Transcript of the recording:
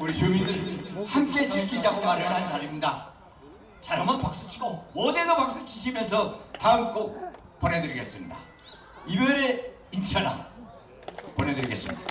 우리 주민들 함께 즐기자고 마련한 자리입니다. 잘하면 박수 치고 못해도 박수 치시면서 다음 곡 보내드리겠습니다. 이별의 인천함 보내드리겠습니다.